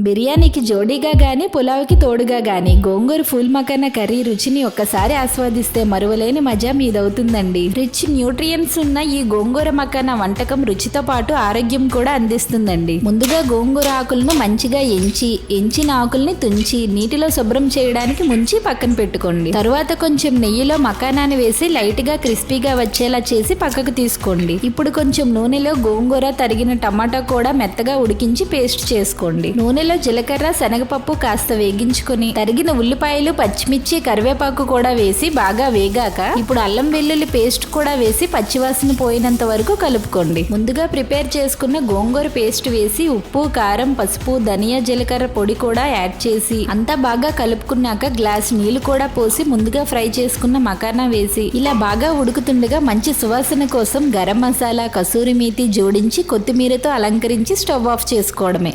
బిర్యానీకి జోడీగా కానీ పులావ్కి తోడుగా కానీ గోంగూర ఫుల్ మకన్న కర్రీ రుచిని ఒక్కసారి ఆస్వాదిస్తే మరువలేని మజా మీదవుతుందండి. రిచ్ న్యూట్రియన్స్ ఉన్న ఈ గోంగూర మకన్న వంటకం రుచితో పాటు ఆరోగ్యం కూడా అందిస్తుందండి. ముందుగా గోంగూర ఆకులను మంచిగా ఎంచి ఎంచిన ఆకుల్ని తుంచి నీటిలో శుభ్రం చేయడానికి ముంచి పక్కన పెట్టుకోండి. తరువాత కొంచెం నెయ్యిలో మకానాన్ని వేసి లైట్గా క్రిస్పీగా వచ్చేలా చేసి పక్కకు తీసుకోండి. ఇప్పుడు కొంచెం నూనెలో గోంగూర తరిగిన టమాటా కూడా మెత్తగా ఉడికించి పేస్ట్ చేసుకోండి. నూనె నూనెలో జీలకర్ర శనగపప్పు కాస్త వేగించుకొని తరిగిన ఉల్లిపాయలు పచ్చిమిర్చి కరివేపాకు కూడా వేసి బాగా వేగాక ఇప్పుడు అల్లం వెల్లుల్లి పేస్ట్ కూడా వేసి పచ్చివాసన పోయినంత వరకు కలుపుకోండి. ముందుగా ప్రిపేర్ చేసుకున్న గోంగూర పేస్ట్ వేసి ఉప్పు కారం పసుపు ధనియా జీలకర్ర పొడి కూడా యాడ్ చేసి అంతా బాగా కలుపుకున్నాక గ్లాస్ నీళ్ళు కూడా పోసి ముందుగా ఫ్రై చేసుకున్న మకానా వేసి ఇలా బాగా ఉడుకుతుండగా మంచి సువాసన కోసం గరం మసాలా కసూరి మేతి జోడించి కొత్తిమీరతో అలంకరించి స్టవ్ ఆఫ్ చేసుకోవడమే.